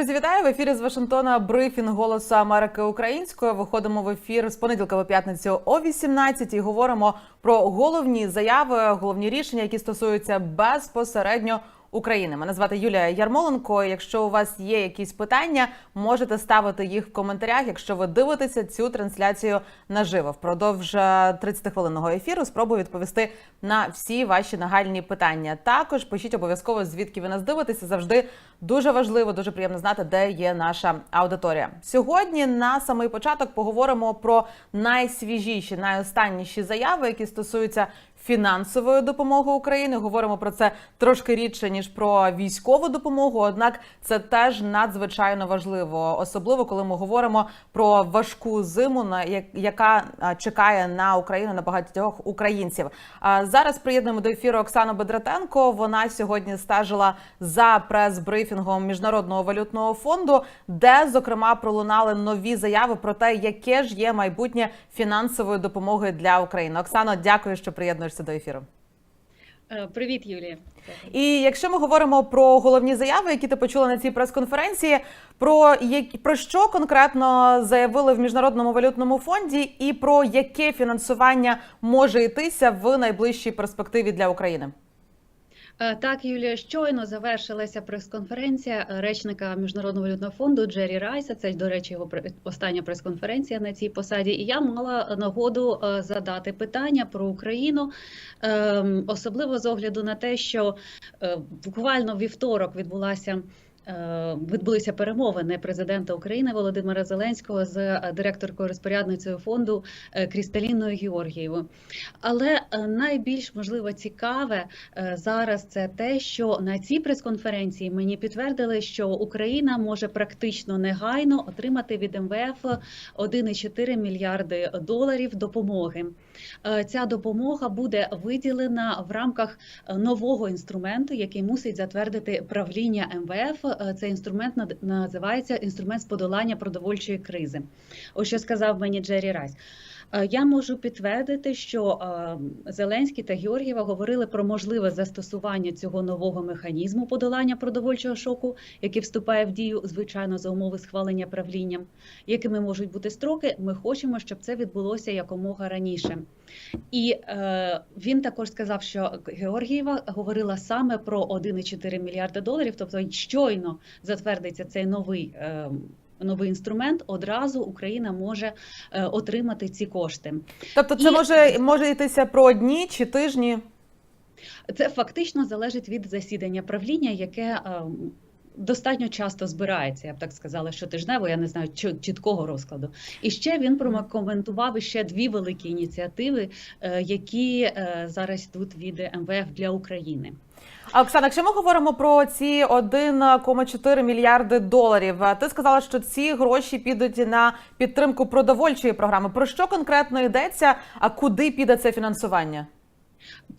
Друзі, вітаю в ефірі з Вашингтона. Брифінг голосу Америки українською. Виходимо в ефір з понеділка по п'ятницю о 18 і говоримо про головні заяви, головні рішення, які стосуються безпосередньо. України мене звати Юлія Ярмоленко. Якщо у вас є якісь питання, можете ставити їх в коментарях. Якщо ви дивитеся цю трансляцію наживо впродовж 30-хвилинного ефіру, спробую відповісти на всі ваші нагальні питання. Також пишіть обов'язково звідки ви нас дивитеся. Завжди дуже важливо, дуже приємно знати, де є наша аудиторія. Сьогодні на самий початок поговоримо про найсвіжіші, найостанніші заяви, які стосуються фінансової допомоги України. Говоримо про це трошки рідше ніж про військову допомогу. Однак це теж надзвичайно важливо, особливо коли ми говоримо про важку зиму, на яка чекає на Україну на багатьох українців. А зараз приєднуємо до ефіру Оксану Бедратенко. Вона сьогодні стежила за прес-брифінгом міжнародного валютного фонду, де зокрема пролунали нові заяви про те, яке ж є майбутнє фінансової допомоги для України. Оксано, дякую, що приєднуєшся до ефіру. Е, Привіт, Юлія. І якщо ми говоримо про головні заяви, які ти почула на цій прес-конференції, про про що конкретно заявили в міжнародному валютному фонді, і про яке фінансування може йтися в найближчій перспективі для України? Е, Так, Юлія, щойно завершилася прес-конференція речника Міжнародного валютного фонду Джері Райса. Це, до речі, його остання прес-конференція на цій посаді. І я мала нагоду е, задати питання про Україну, ем, особливо з огляду на те, що е, буквально вівторок відбулася. Е, Відбулися перемовини президента України Володимира Зеленського з е, директоркою розпорядницею фонду е, Крісталіною Георгієвою. Але найбільш можливо цікаве зараз це те, що на цій прес-конференції мені підтвердили, що Україна може практично негайно отримати від МВФ 1,4 мільярди доларів допомоги. Е, Ця допомога буде виділена в рамках е, нового інструменту, який мусить затвердити правління МВФ. Е, Цей інструмент називається інструмент з подолання продовольчої кризи. Ось що сказав мені Джері Райс. Е, Я можу підтвердити, що е, Зеленський та Георгієва говорили про можливе застосування цього нового механізму подолання продовольчого шоку, який вступає в дію, звичайно, за умови схвалення правлінням. Якими можуть бути строки? Ми хочемо, щоб це відбулося якомога раніше. І е, він також сказав, що Георгієва говорила саме про 1,4 мільярда доларів, тобто щойно затвердиться цей новий. Е, Новий інструмент одразу Україна може е, отримати ці кошти. Тобто, це І- може може йтися про дні чи тижні? Це фактично залежить від засідання правління, яке е, достатньо часто збирається. Я б так сказала, що тижнево, я не знаю чіт- чіткого розкладу. І ще він прокоментував ще дві великі ініціативи, е, які зараз йдуть від МВФ для України. Оксана, якщо ми говоримо про ці 1,4 мільярди доларів, ти сказала, що ці гроші підуть на підтримку продовольчої програми. Про що конкретно йдеться? А куди піде це фінансування?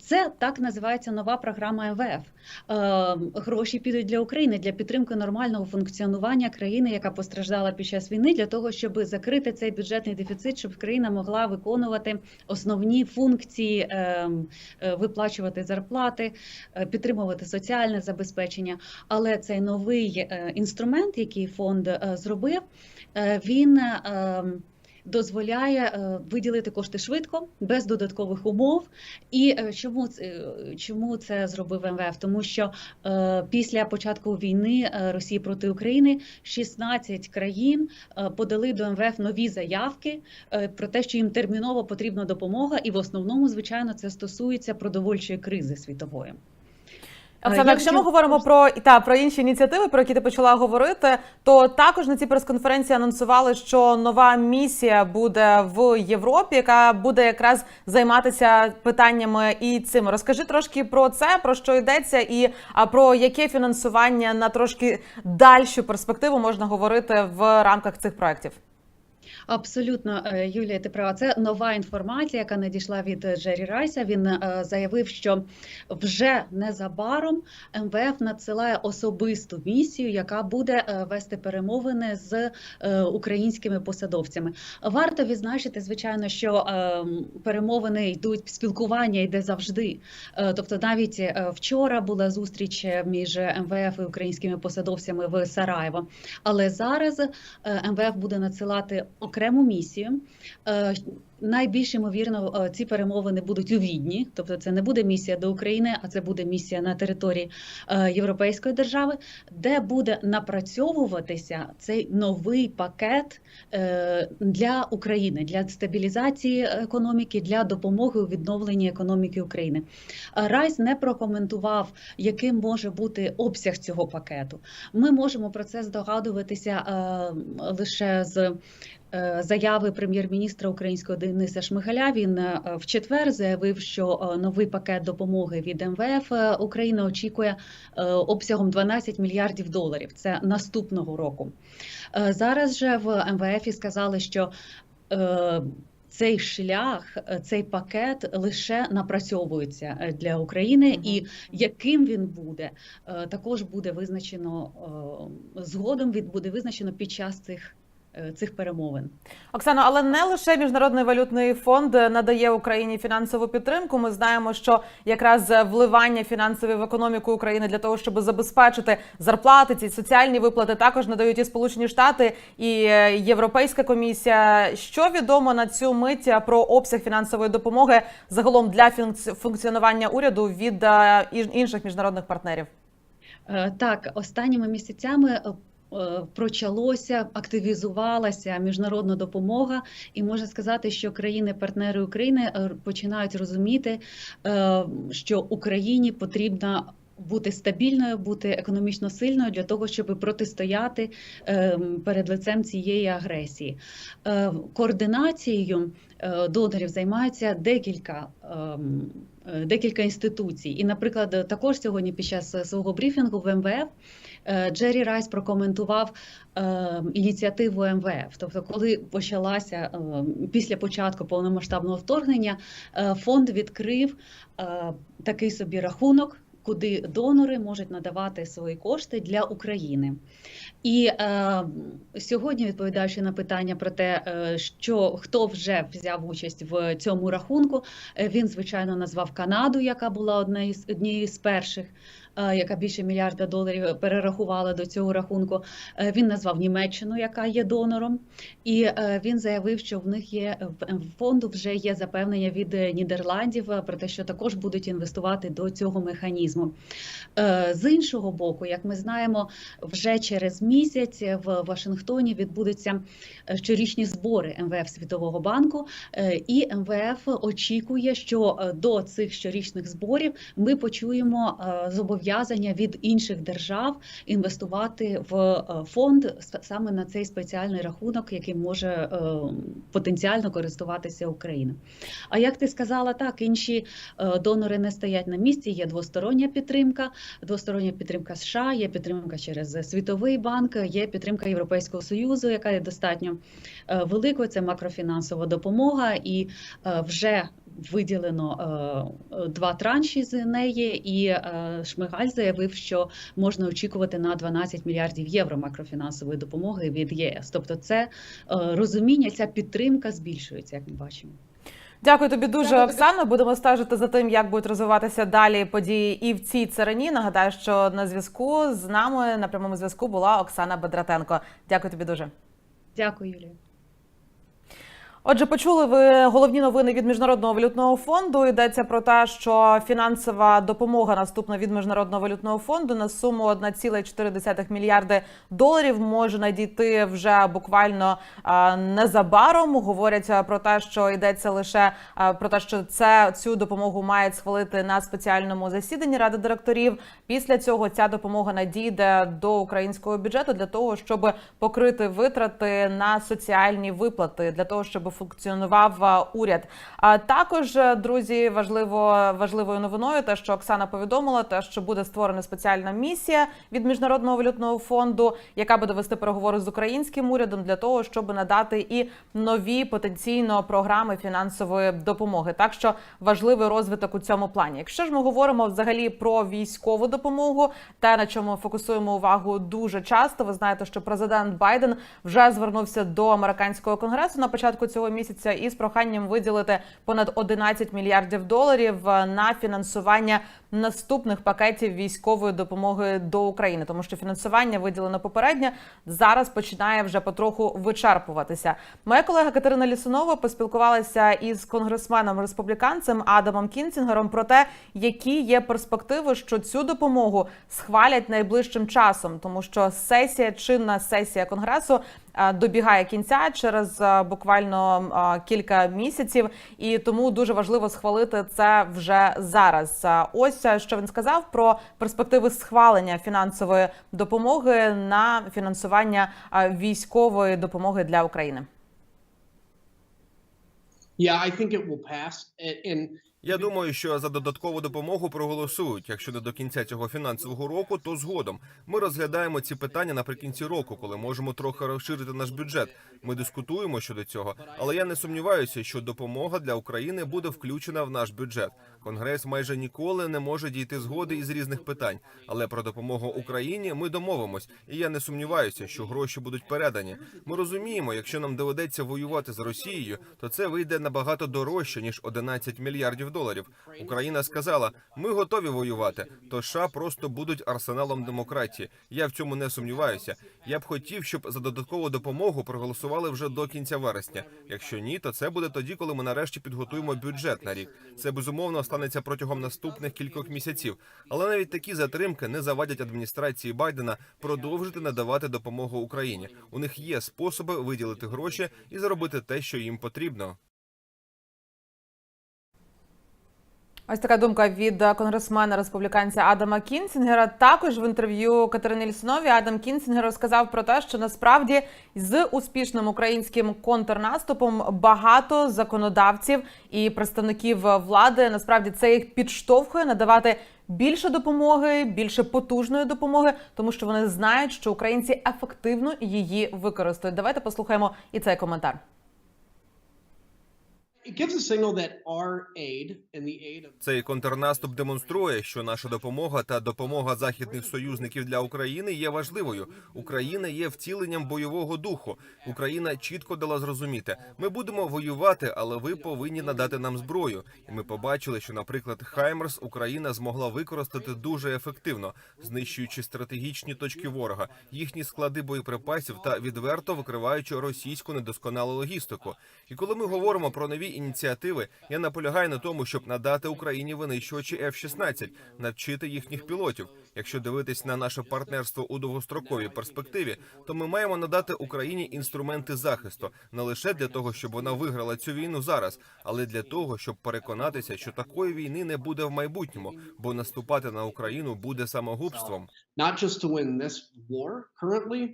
Це так називається нова програма МВФ. Е, гроші підуть для України для підтримки нормального функціонування країни, яка постраждала під час війни, для того, щоб закрити цей бюджетний дефіцит, щоб країна могла виконувати основні функції, е, е, виплачувати зарплати, е, підтримувати соціальне забезпечення. Але цей новий е, інструмент, який фонд зробив, він. Дозволяє е, виділити кошти швидко, без додаткових умов. І е, чому це чому це зробив МВФ? Тому що е, після початку війни Росії проти України 16 країн подали до МВФ нові заявки про те, що їм терміново потрібна допомога, і в основному, звичайно, це стосується продовольчої кризи світової. Оксана, якщо ми говоримо про та про інші ініціативи, про які ти почала говорити, то також на цій прес-конференції анонсували, що нова місія буде в Європі, яка буде якраз займатися питаннями і цим. Розкажи трошки про це, про що йдеться, і а, про яке фінансування на трошки дальшу перспективу можна говорити в рамках цих проєктів. Абсолютно, е, Юлія, ти права. Це нова інформація, яка надійшла від е, Джері Райса. Він е, заявив, що вже незабаром МВФ надсилає особисту місію, яка буде вести перемовини з українськими посадовцями. Варто відзначити, звичайно, що перемовини йдуть, спілкування йде завжди. Тобто, навіть вчора була зустріч між МВФ і українськими посадовцями в Сараєво. Але зараз МВФ буде надсилати окрему місію. Е, Найбільш ймовірно, е, ці перемовини будуть у Відні, тобто це не буде місія до України, а це буде місія на території е, Європейської держави, де буде напрацьовуватися цей новий пакет для України для стабілізації економіки, для допомоги у відновленні економіки України. Райс не прокоментував, яким може бути обсяг цього пакету. Ми можемо про це здогадуватися лише з заяви прем'єр-міністра українського Дениса Шмигаля. Він е, в четвер заявив, що е, новий пакет допомоги від МВФ е, Україна очікує е, обсягом 12 мільярдів доларів. Це наступного року. Е, Зараз же в МВФ сказали, що е, цей шлях, е, цей пакет лише напрацьовується е, для України, Мгм. і яким він буде, е, також буде визначено е, згодом. Від буде визначено під час цих. Е, Цих перемовин Оксано, але не лише міжнародний валютний фонд надає Україні фінансову підтримку. Ми знаємо, що якраз вливання фінансові в економіку України для того, щоб забезпечити зарплати, ці соціальні виплати, також надають і Сполучені Штати і е, Європейська комісія. Що відомо на цю мить про обсяг фінансової допомоги загалом для функці- функціонування уряду від е, інших міжнародних партнерів? Е, так останніми місяцями. Е, Прочалося, активізувалася міжнародна допомога, і можна сказати, що країни-партнери України е, починають розуміти, е, що Україні потрібна бути стабільною, бути економічно сильною для того, щоб протистояти перед лицем цієї агресії. Координацією донорів займаються декілька. ем, Декілька інституцій, і, наприклад, також сьогодні під час свого брифінгу в МВФ Джері Райс прокоментував е, ініціативу МВФ. Тобто, коли почалася е, після початку повномасштабного вторгнення, е, фонд відкрив е, такий собі рахунок. Куди донори можуть надавати свої кошти для України, і е, сьогодні, відповідаючи на питання про те, е, що хто вже взяв участь в цьому рахунку, е, він звичайно назвав Канаду, яка була однією з однією з перших, е, яка більше мільярда доларів перерахувала до цього рахунку. Е, Він назвав Німеччину, яка є донором, і е, він заявив, що в них є в фонду вже є запевнення від е, Нідерландів е, про те, що також будуть інвестувати до цього механізму. Е, З іншого боку, як ми знаємо, вже через місяць в Вашингтоні відбудуться е, щорічні збори МВФ Світового банку, е, і МВФ очікує, що е, до цих щорічних зборів ми почуємо е, зобов'язання від інших держав інвестувати в е, фонд саме на цей спеціальний рахунок, який може е, потенціально користуватися Україна. А як ти сказала, так інші е, донори не стоять на місці. Є двостороння підтримка, двостороння підтримка США, є підтримка через Світовий банк, є підтримка Європейського союзу, яка є достатньо великою. Це макрофінансова допомога, і вже виділено е, два транші з неї. І е, Шмигаль заявив, що можна очікувати на 12 мільярдів євро макрофінансової допомоги від ЄС. Тобто, це е, розуміння, ця підтримка збільшується, як ми бачимо. Дякую тобі дуже. Оксано. Будемо стежити за тим, як будуть розвиватися далі події і в цій царині. Нагадаю, що на зв'язку з нами на прямому зв'язку була Оксана Бедратенко. Дякую тобі дуже. Дякую, Юлія. Отже, почули ви головні новини від міжнародного валютного фонду. Йдеться про те, що фінансова допомога наступна від міжнародного валютного фонду на суму 1,4 мільярди доларів може надійти вже буквально незабаром. Говорять про те, що йдеться лише про те, що це цю допомогу мають схвалити на спеціальному засіданні ради директорів. Після цього ця допомога надійде до українського бюджету для того, щоб покрити витрати на соціальні виплати, для того, щоб функціонував е, уряд. А також, е, друзі, важливо важливою новиною, те, що Оксана повідомила, те, що буде створена спеціальна місія від міжнародного валютного фонду, яка буде вести переговори з українським урядом для того, щоб надати і нові потенційно програми фінансової допомоги. Так що важливий розвиток у цьому плані. Якщо ж ми говоримо взагалі про військову допомогу, те на чому фокусуємо увагу дуже часто. Ви знаєте, що президент Байден вже звернувся до американського конгресу на початку цього місяця із проханням виділити понад 11 мільярдів доларів е, на фінансування наступних пакетів військової допомоги до України, тому що фінансування виділено попереднє зараз починає вже потроху вичерпуватися. Моя колега Катерина Лісунова поспілкувалася із конгресменом республіканцем Адамом Кінцінгером про те, які є перспективи, що цю допомогу схвалять найближчим часом, тому що сесія, чинна сесія конгресу е, добігає кінця через е, буквально е, кілька місяців, і тому дуже важливо схвалити це вже зараз. Ось е, що він сказав про перспективи схвалення фінансової допомоги на фінансування військової допомоги для України. Yeah, I think it will pass. And, and Я думаю, що за додаткову допомогу проголосують. Якщо не до кінця цього фінансового року, то згодом. Ми розглядаємо ці питання наприкінці року, коли можемо трохи розширити наш бюджет. Ми дискутуємо щодо цього, але я не сумніваюся, що допомога для України буде включена в наш бюджет. Конгрес майже ніколи не може дійти згоди із різних питань. Але про допомогу Україні ми домовимось, і я не сумніваюся, що гроші будуть передані. Ми розуміємо, якщо нам доведеться воювати з Росією, то це вийде набагато дорожче ніж 11 мільярдів доларів. Україна сказала: ми готові воювати. То США просто будуть арсеналом демократії. Я в цьому не сумніваюся. Я б хотів, щоб за додаткову допомогу проголосували вже до кінця вересня. Якщо ні, то це буде тоді, коли ми нарешті підготуємо бюджет на рік. Це безумовно станеться протягом наступних кількох місяців. Але навіть такі затримки не завадять адміністрації Байдена продовжити надавати допомогу Україні. У них є способи виділити гроші і зробити те, що їм потрібно. Ось така думка від е, конгресмена республіканця Адама Кінсінгера. Також в інтерв'ю Катерині Лісунові Адам Кінсінгер розказав про те, що насправді з успішним українським контрнаступом багато законодавців і представників влади насправді це їх підштовхує надавати більше допомоги, більше потужної допомоги, тому що вони знають, що українці ефективно її використають. Давайте послухаємо і цей коментар. Цей контрнаступ демонструє, що наша допомога та допомога західних союзників для України є важливою. Україна є втіленням бойового духу. Україна чітко дала зрозуміти, ми будемо воювати, але ви повинні надати нам зброю. І ми побачили, що, наприклад, Хаймерс Україна змогла використати дуже ефективно, знищуючи стратегічні точки ворога, їхні склади боєприпасів та відверто викриваючи російську недосконалу логістику. І коли ми говоримо про нові ініціативи, я наполягаю на тому, щоб надати Україні винищувачі F-16, навчити їхніх пілотів. Якщо дивитись на наше партнерство у довгостроковій перспективі, то ми маємо надати Україні інструменти захисту не лише для того, щоб вона виграла цю війну зараз, але для того, щоб переконатися, що такої війни не буде в майбутньому, бо наступати на Україну буде самогубством. not just to win this war currently,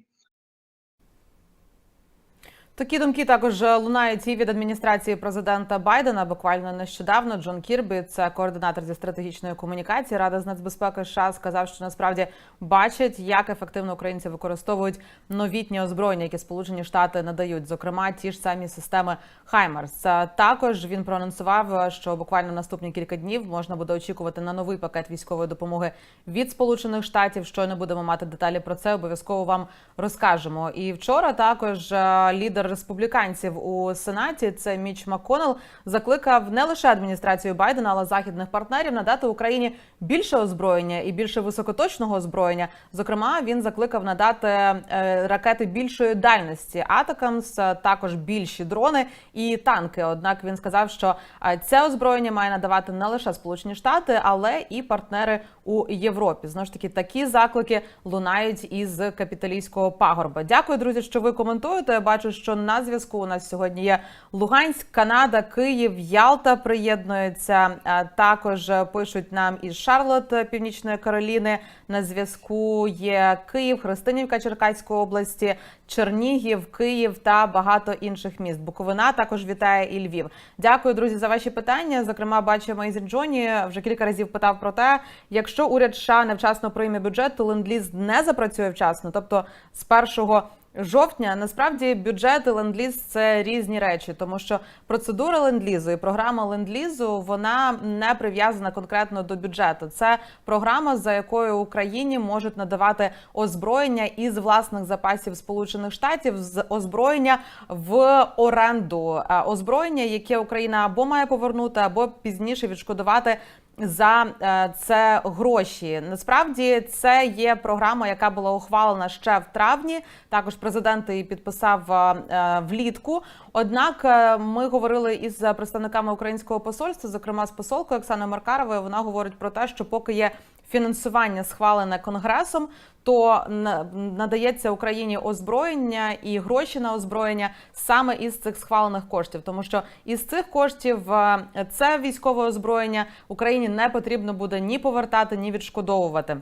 Такі думки також лунають і від адміністрації президента Байдена. Буквально нещодавно Джон Кірбі, це координатор зі стратегічної комунікації Рада з нацбезпеки США, сказав, що насправді бачить, як ефективно українці використовують новітні озброєння, які Сполучені Штати надають, зокрема ті ж самі системи Хаймерс. Також він проанонсував, що буквально наступні кілька днів можна буде очікувати на новий пакет військової допомоги від Сполучених Штатів. Щойно будемо мати деталі про це. Обов'язково вам розкажемо. І вчора також е, республіканців у сенаті, це Міч Макконел, закликав не лише адміністрацію Байдена, але західних партнерів надати Україні більше озброєння і більше високоточного озброєння. Зокрема, він закликав надати е, ракети більшої дальності Атакамс, також більші дрони і танки. Однак він сказав, що е, це озброєння має надавати не лише Сполучені Штати, але і партнери у Європі. Знову ж таки, такі заклики лунають із капіталійського пагорба. Дякую, друзі, що ви коментуєте. Я бачу, що на зв'язку у нас сьогодні є Луганськ, Канада, Київ, Ялта приєднуються. Також пишуть нам із Шарлот Північної Кароліни. На зв'язку є Київ, Христинівка Черкаської області, Чернігів, Київ та багато інших міст. Буковина також вітає і Львів. Дякую, друзі, за ваші питання. Зокрема, бачу, Мейзін Джоні вже кілька разів питав про те, якщо уряд США невчасно прийме бюджет, то ленд-ліз не запрацює вчасно. Тобто з 1 жовтня насправді бюджет і ленд-ліз – це різні речі, тому що процедура ленд-лізу і програма ленд-лізу вона не прив'язана конкретно до бюджету. Це програма, за якою Україні можуть надавати озброєння із власних запасів Сполучених Штатів з озброєння в оренду, Е, озброєння, яке Україна або має повернути, або пізніше відшкодувати за е, це гроші. Насправді це є програма, яка була ухвалена ще в травні. Також президент її підписав е, влітку. Однак е, ми говорили із представниками українського посольства, зокрема з посолкою Оксаною Маркаровою. Вона говорить про те, що поки є фінансування схвалене конгресом, то надається Україні озброєння і гроші на озброєння саме із цих схвалених коштів, тому що із цих коштів е, це військове озброєння Україні не потрібно буде ні повертати, ні відшкодовувати.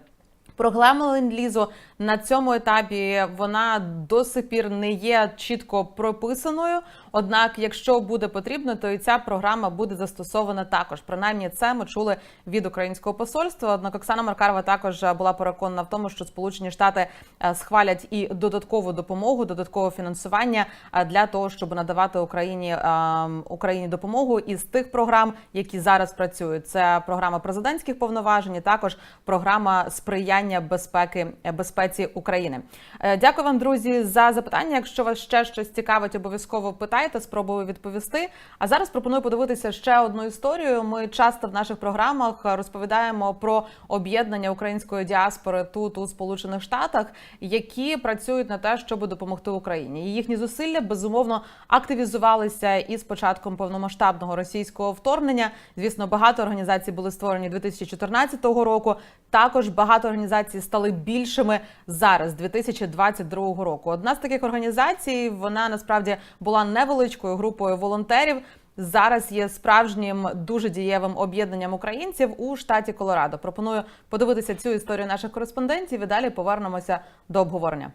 Програма ленд-лізу на цьому етапі вона до сих пір не є чітко прописаною. Однак, якщо буде потрібно, то і ця програма буде застосована також. Принаймні, це ми чули від українського посольства. Однак Оксана Маркарова також була переконана в тому, що Сполучені Штати е, схвалять і додаткову допомогу, додаткове фінансування е, для того, щоб надавати Україні е, Україні допомогу із тих програм, які зараз працюють. Це програма президентських повноважень, також програма сприяння безпеки безпеці України. Е, Дякую вам, друзі, за запитання. Якщо вас ще щось цікавить, обов'язково питайте, спробую відповісти. А зараз пропоную подивитися ще одну історію. Ми часто в наших програмах розповідаємо про об'єднання української діаспори тут у Сполучених Штатах, які працюють на те, щоб допомогти Україні. І їхні зусилля безумовно активізувалися із початком повномасштабного російського вторгнення. Звісно, багато організацій були створені 2014 року. Також багато організацій стали більшими зараз, 2022 року. Одна з таких організацій вона насправді була невеличкою групою волонтерів. Зараз є справжнім дуже дієвим об'єднанням українців у штаті Колорадо. Пропоную подивитися цю історію наших кореспондентів і далі повернемося до обговорення.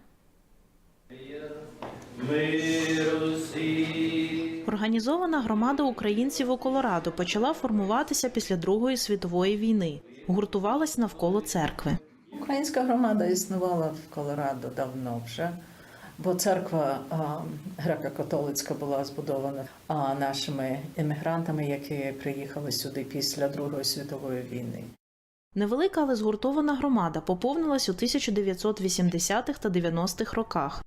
Організована громада українців у Колорадо почала формуватися після Другої світової війни. Гуртувалась навколо церкви. Українська громада існувала в Колорадо давно вже, бо церква греко-католицька була збудована нашими емігрантами, які приїхали сюди після Другої світової війни. Невелика, але згуртована громада поповнилась у 1980-х та 90-х роках.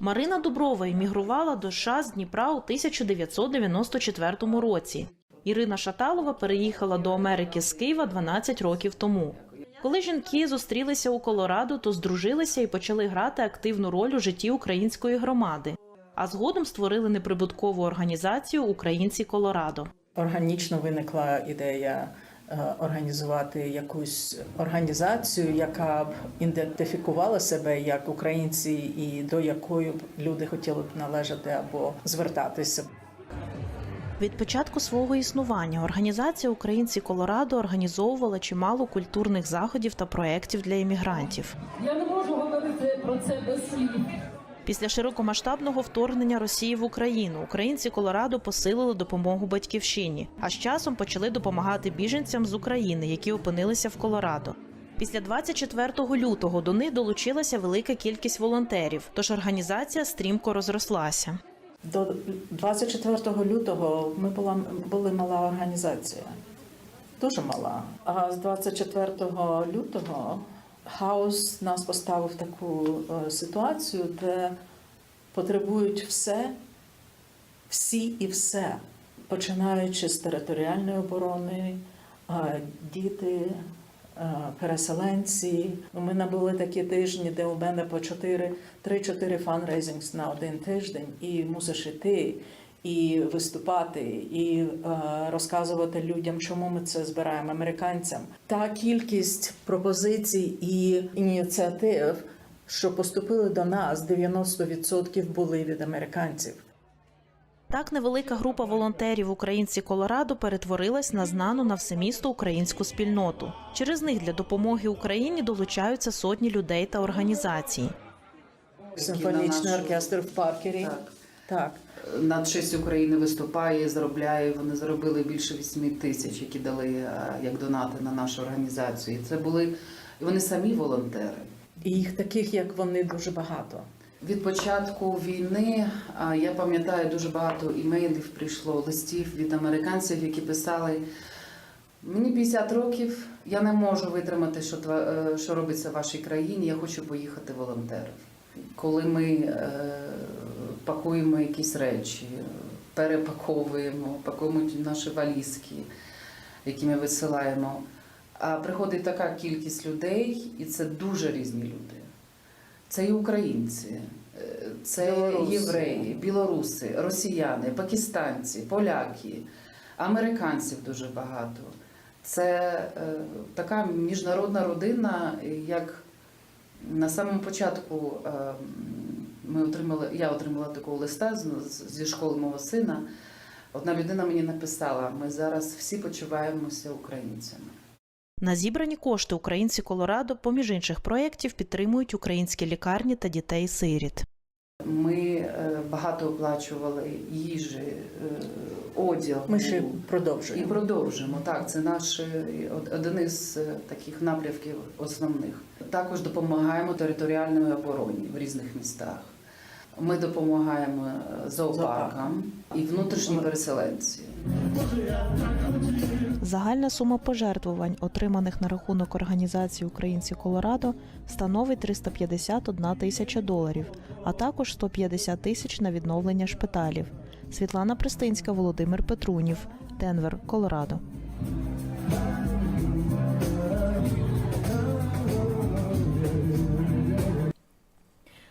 Марина Дуброва емігрувала до США з Дніпра у 1994 році. Ірина Шаталова переїхала до Америки з Києва 12 років тому. Коли жінки зустрілися у Колорадо, то здружилися і почали грати активну роль у житті української громади. А згодом створили неприбуткову організацію Українці Колорадо. Органічно виникла ідея е, організувати якусь організацію, яка б ідентифікувала себе як українці, і до якої б люди хотіли б належати або звертатися. Від початку свого існування організація Українці Колорадо організовувала чимало культурних заходів та проєктів для іммігрантів. Я не можу говорити про це без слів. Після широкомасштабного вторгнення Росії в Україну українці Колорадо посилили допомогу батьківщині, а з часом почали допомагати біженцям з України, які опинилися в Колорадо. Після 24 лютого до них долучилася велика кількість волонтерів, тож організація стрімко розрослася. До 24 лютого ми була були мала організація, дуже мала. А з 24 лютого хаос нас поставив в таку е, ситуацію, де потребують все, всі і все, починаючи з територіальної оборони, е, діти. Е, Переселенці, ми набули такі тижні, де у мене по 4, 3-4 фанрейзингс на один тиждень, і мусиш іти, і виступати, і е, розказувати людям, чому ми це збираємо американцям. Та кількість пропозицій і ініціатив, що поступили до нас, 90% були від американців. Так невелика група волонтерів українці Колорадо перетворилась на знану на все місто українську спільноту. Через них для допомоги Україні долучаються сотні людей та організацій. Симфонічний оркестр в Паркері. Так. Так. На честь України виступає заробляє. Вони заробили більше 8 тисяч, які дали е, як донати на нашу організацію. І Це були і вони самі волонтери. І їх таких, як вони, дуже багато. Від початку війни я пам'ятаю дуже багато імейлів прийшло листів від американців, які писали. Мені 50 років, я не можу витримати, що, е, що робиться в вашій країні. Я хочу поїхати волонтером. Коли ми е, пакуємо якісь речі, перепаковуємо, пакуємо наші валізки, які ми висилаємо. А приходить така кількість людей, і це дуже різні люди. Це і українці, е, це Білоруси. євреї, білоруси, росіяни, пакистанці, поляки, американців дуже багато. Це е, така міжнародна родина, як на самому початку е, ми отримали, я отримала такого листа зі школи мого сина. Одна людина мені написала: ми зараз всі почуваємося українцями. На зібрані кошти українці Колорадо, поміж інших проєктів, підтримують українські лікарні та дітей-сиріт. Ми е, багато оплачували їжі, е, одягу. Ми ще продовжуємо. І продовжуємо. Так, це наш е, один із таких напрямків основних. Також допомагаємо територіальній обороні в різних містах. Ми допомагаємо зоопаркам і внутрішнім переселенці. Загальна сума пожертвувань, отриманих на рахунок організації Українці Колорадо, становить 351 тисяча доларів, а також 150 тисяч на відновлення шпиталів. Світлана Пристинська, Володимир Петрунів, Денвер, Колорадо.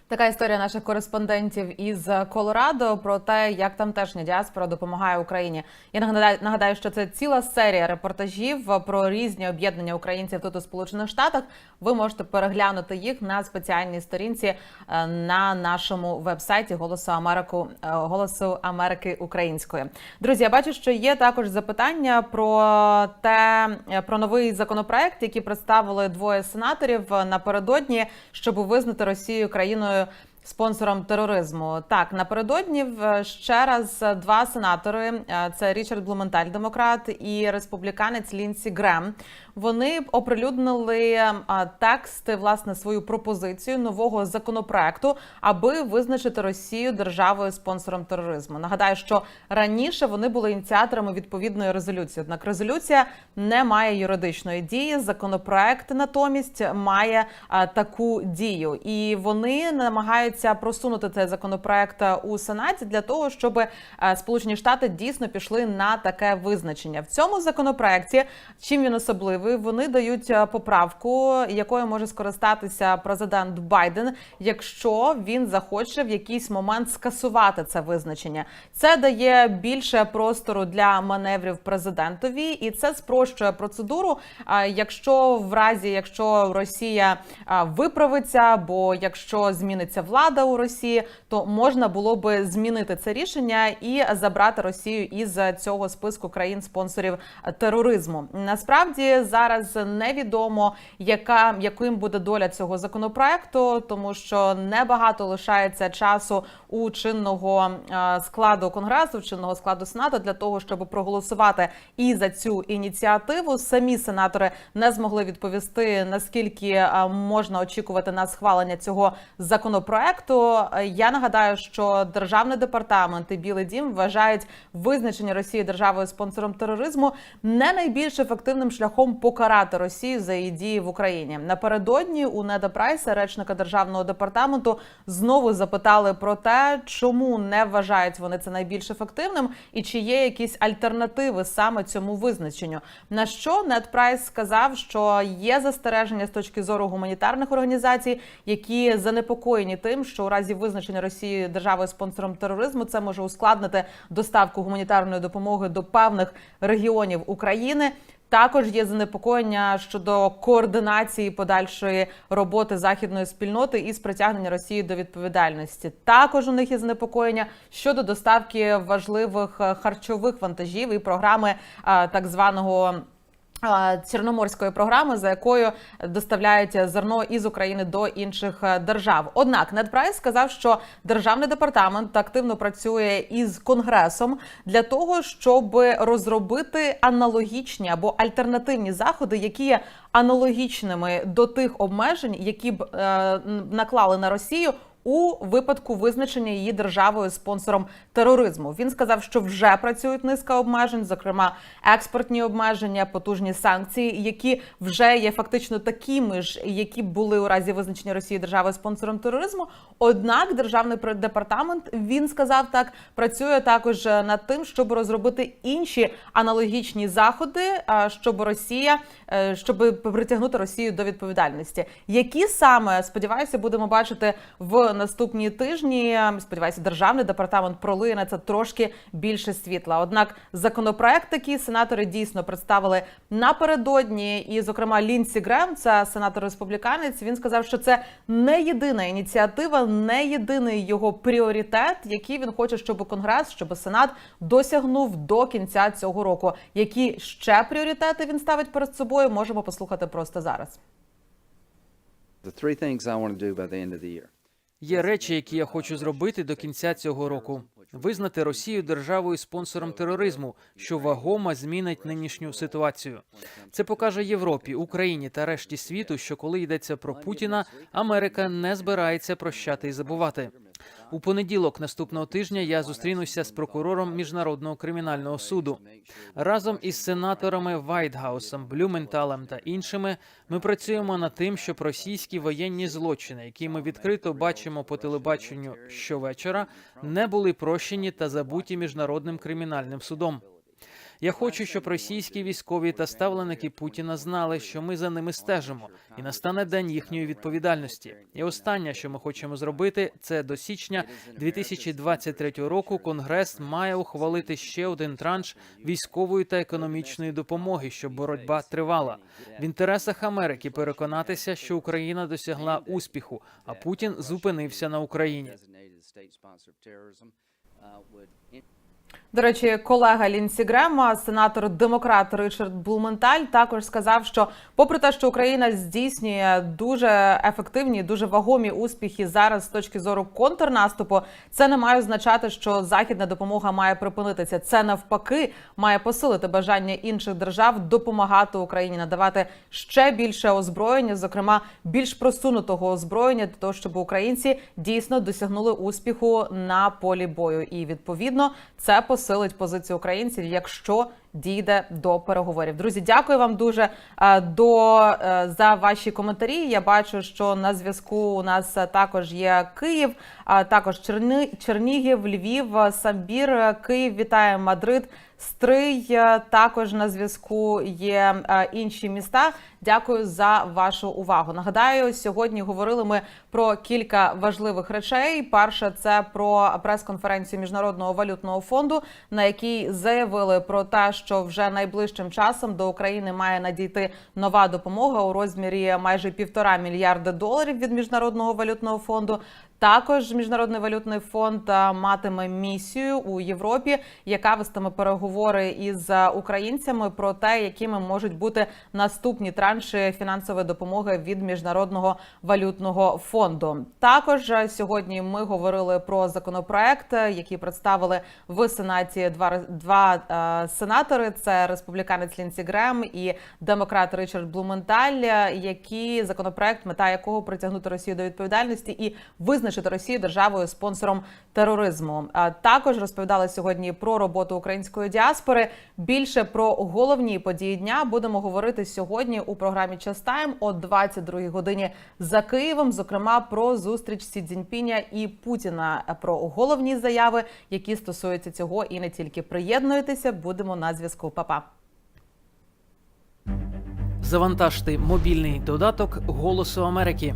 Така історія наших кореспондентів із Колорадо про те, як тамтешня діаспора допомагає Україні. Я нагадаю, нагадаю, що це ціла серія репортажів про різні об'єднання українців тут у Сполучених Штатах. Ви можете переглянути їх на спеціальній сторінці е, на нашому вебсайті Голосу Америку е, Голосу Америки Української. Друзі, я бачу, що є також запитання про те е, про новий законопроект, який представили двоє сенаторів напередодні, щоб визнати Росію країною. eine Спонсором тероризму так напередодні в- ще раз два сенатори: е, це Річард Блументаль, демократ, і республіканець Лінсі Грем. Вони оприлюднили е, текст, власне, свою пропозицію нового законопроекту, аби визначити Росію державою спонсором тероризму. Нагадаю, що раніше вони були ініціаторами відповідної резолюції. Однак резолюція не має юридичної дії. Законопроект натомість має е, таку дію, і вони намагаються просунути цей законопроект е, у сенаті для того, щоб е, Сполучені Штати дійсно пішли на таке визначення. В цьому законопроекті чим він особливий, вони дають е, поправку, якою може скористатися президент Байден, якщо він захоче в якийсь момент скасувати це визначення. Це дає більше простору для маневрів президентові, і це спрощує процедуру. А Якщо в разі, якщо Росія виправиться, або якщо зміниться влада у Росії, то можна було би змінити це рішення і забрати Росію із цього списку країн-спонсорів тероризму. Насправді зараз невідомо, яка яким буде доля цього законопроекту, тому що небагато лишається часу у чинного е, складу конгресу, чинного складу сенату для того, щоб проголосувати і за цю ініціативу. Самі сенатори не змогли відповісти наскільки е, можна очікувати на схвалення цього законопроекту. Е, Я нагадаю, що державний департамент і Білий Дім вважають визначення Росії державою спонсором тероризму не найбільш ефективним шляхом покарати Росію за її дії в Україні. Напередодні у Неда Прайса, речника державного департаменту, знову запитали про те, чому не вважають вони це найбільш ефективним, і чи є якісь альтернативи саме цьому визначенню. На що Нед Прайс сказав, що є застереження з точки зору гуманітарних організацій, які занепокоєні тим, що у разі визначення Росії державою спонсором тероризму це може ускладнити доставку гуманітарної допомоги до певних регіонів України. Також є занепокоєння щодо координації подальшої роботи західної спільноти із притягнення Росії до відповідальності. Також у них є занепокоєння щодо доставки важливих е, харчових вантажів і програми е, так званого. Чорноморської програми, за якою доставляють зерно із України до інших е, держав. Однак Недпрайс сказав, що державний департамент активно працює із конгресом для того, щоб розробити аналогічні або альтернативні заходи, які є аналогічними до тих обмежень, які б е, наклали на Росію. У випадку визначення її державою спонсором тероризму він сказав, що вже працюють низка обмежень, зокрема експортні обмеження, потужні санкції, які вже є фактично такими ж, які були у разі визначення Росії державою спонсором тероризму. Однак державний департамент він сказав так, працює також е, над тим, щоб розробити інші аналогічні заходи, щоб Росія е, щоб притягнути Росію до відповідальності. Які саме сподіваюся, будемо бачити в наступні тижні. Сподіваюся, державний департамент пролиє на це трошки більше світла. Однак законопроект такий сенатори дійсно представили напередодні. І, зокрема, Лінсі Грем, це сенатор республіканець. Він сказав, що це не єдина ініціатива, не єдиний його пріоритет, який він хоче, щоб Конгрес, щоб Сенат досягнув до кінця цього року. Які ще пріоритети він ставить перед собою? Можемо послухати просто зараз. The three things I want to do by the end of the year. Є речі, які я хочу зробити до кінця цього року. Визнати Росію державою спонсором тероризму, що вагомо змінить нинішню ситуацію. Це покаже Європі, Україні та решті світу, що коли йдеться про Путіна, Америка не збирається прощати і забувати. У понеділок наступного тижня я зустрінуся з прокурором міжнародного кримінального суду. Разом із сенаторами Вайтгаусом, Блюменталем та іншими ми працюємо над тим, щоб російські воєнні злочини, які ми відкрито бачимо по телебаченню щовечора, не були прощені та забуті міжнародним кримінальним судом. Я хочу, щоб російські військові та ставленики Путіна знали, що ми за ними стежимо, і настане день їхньої відповідальності. І останнє, що ми хочемо зробити, це до січня 2023 року. Конгрес має ухвалити ще один транш військової та економічної допомоги, щоб боротьба тривала. В інтересах Америки переконатися, що Україна досягла успіху, а Путін зупинився на Україні. До речі, колега Лінсі Грема, сенатор демократ Ричард Блументаль, також сказав, що, попри те, що Україна здійснює дуже ефективні, дуже вагомі успіхи зараз з точки зору контрнаступу, це не має означати, що західна допомога має припинитися. Це навпаки має посилити бажання інших держав допомагати Україні, надавати ще більше озброєння, зокрема більш просунутого озброєння, для того, щоб українці дійсно досягнули успіху на полі бою. І відповідно це посилить позицію українців, якщо дійде до переговорів. Друзі, дякую вам дуже е, до е, за ваші коментарі. Я бачу, що на зв'язку у нас е, також є Київ, а також Черни, Чернігів, Львів, Самбір, Київ. Вітає Мадрид. Стрий також на зв'язку є інші міста. Дякую за вашу увагу. Нагадаю, сьогодні говорили ми про кілька важливих речей. Перше це про прес-конференцію міжнародного валютного фонду, на якій заявили про те, що вже найближчим часом до України має надійти нова допомога у розмірі майже півтора мільярда доларів від міжнародного валютного фонду. Також міжнародний валютний фонд е, матиме місію у Європі, яка вестиме переговори із е, українцями про те, якими можуть бути наступні транші фінансової допомоги від міжнародного валютного фонду. Також е, сьогодні ми говорили про законопроект, який представили в сенаті два два сенатори: це республіканець Лінсі Грем і демократ Ричард Блументаль, які законопроект, мета якого притягнути Росію до відповідальності і визначити Росію державою спонсором тероризму. А також розповідали сьогодні про роботу української діаспори. Більше про головні події дня будемо говорити сьогодні у програмі «Час Тайм» о 22 годині за Києвом. Зокрема, про зустріч Сі Цзіньпіня і Путіна, про головні заяви, які стосуються цього, і не тільки приєднуйтеся. Будемо на зв'язку. Па-па. Завантажте мобільний додаток Голосу Америки.